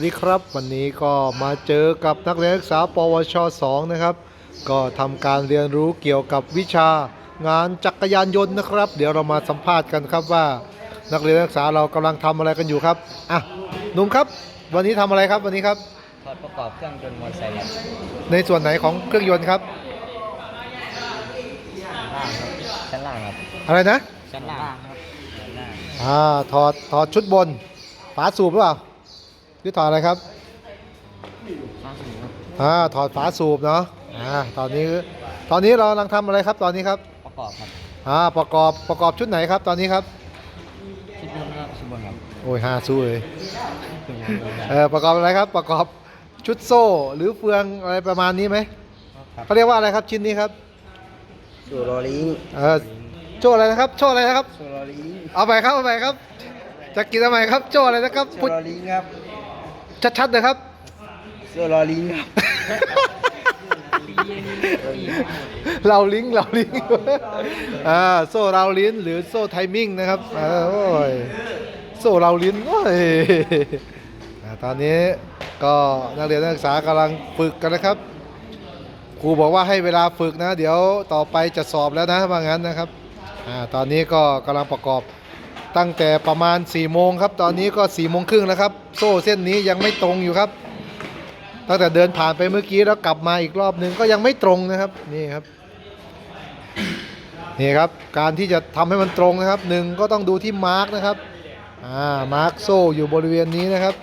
วัสดีครับวันนี้ก็มาเจอกับนักเรียนศึกษา ปวช 2 นะครับ ก็ทำการเรียนรู้เกี่ยวกับวิชางานจักรยานยนต์นะครับ เดี๋ยวเรามาสัมภาษณ์กันครับว่า นักเรียนนักศึกษาเรากำลังทำอะไรกันอยู่ครับอะหนุ่มครับ วันนี้ทำอะไรครับวันนี้ครับถอดประกอบเครื่องยนต์มอเตอร์ไซค์ครับในส่วนไหนของเครื่องยนต์ครับล่างครับชั้นล่างครับอะไรนะชั้นล่างครับชั้นล่างอ่าถอดถอดชุดบนฝาสูบหรือเปล่า หรือถอดอะไรครับข้างสูงครับอ่าถอดฝาสูบเนาะอ่าตอนนี้ตอนนี้เรากำลังทำอะไรครับตอนนี้ครับประกอบครับอ่าประกอบประกอบชุดไหนครับตอนนี้ครับชุดบนครับชุดบนครับโอ้ยฮาสู้เลยชุดบนครับเออประกอบอะไรครับประกอบชุดโซ่หรือเฟืองอะไรประมาณนี้ไหมครับเขาเรียกว่าอะไรครับชิ้นนี้ครับสูโรลิงเออโจ้อะไรนะครับโจ้อะไรนะครับสูโรลิงเอาไปครับเอาไปครับจะกินทำไมครับโจ้อะไรนะครับสูพูดโรลิงครับ ชัดๆเลยครับสูโรลิงครับ เราลิงก์เราลิงก์อ่าโซ่เราลิ้นหรือโซ่ไทมิ่งนะครับเออโอ้ยโซ่เราลิ้นโอ้ยอ่าตอนนี้ก็นักเรียนนักศึกษากำลังฝึกกันนะครับ ครูบอกว่าให้เวลาฝึกนะ เดี๋ยวต่อไปจะสอบแล้วนะว่างั้นนะครับอ่าตอนนี้ก็กำลังประกอบ ตั้งแต่ประมาณ4ี่โมงครับ ตอนนี้ก็4ี่โมงครึ่งแล้วครับ โซ่เส้นนี้ยังไม่ตรงอยู่ครับ ตั้งแต่เดินผ่านไปเมื่อกี้แล้วกลับมาอีกรอบหนึ่งก็ยังไม่ตรงนะครับนี่ครับนี่ครับ การที่จะทำให้มันตรงนะครับหนึ่งก็ต้องดูที่มาร์กนะครับอ่ามาร์กโซ่อยู่บริเวณนี้นะครับ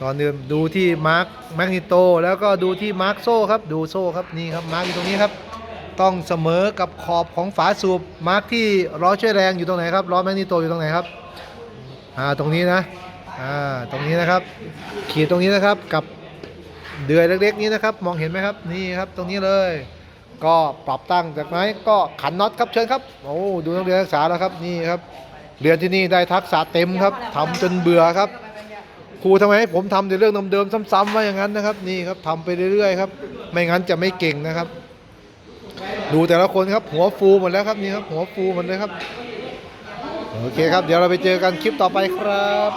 ตอนเดิมดูที่มาร์กแมกนิโตแล้วก็ดูที่มาร์กโซ่ครับดูโซ่ครับนี่ครับมาร์กอยู่ตรงนี้ครับ ต้องเสมอกับขอบของฝาสูบมาร์กที่ล้อช่วยแรงอยู่ตรงไหนครับล้อแมกนิโตอยู่ตรงไหนครับอ่าตรงนี้นะอ่าตรงนี้นะครับขีดตรงนี้นะครับกับเดือยเล็กๆนี้นะครับ มองเห็นไหมครับนี่ครับตรงนี้เลย ก็ปรับตั้งจากนั้นก็ขันน็อตครับเชิญครับโอ้ดูนักเรียนนักศึกษาแล้วครับนี่ครับเรียนที่นี่ได้ทักษะเต็มครับทำจนเบื่อครับครูทำไมให้ผมทำแต่เรื่องเดิมๆซ้ำๆว่าอย่างนั้นนะครับ นี่ครับทำไปเรื่อยๆครับ ไม่งั้นจะไม่เก่งนะครับ ดูแต่ละคนครับหัวฟูหมดแล้วครับนี่ครับหัวฟูหมดเลยครับ โอเคครับ เดี๋ยวเราไปเจอกันคลิปต่อไปครับ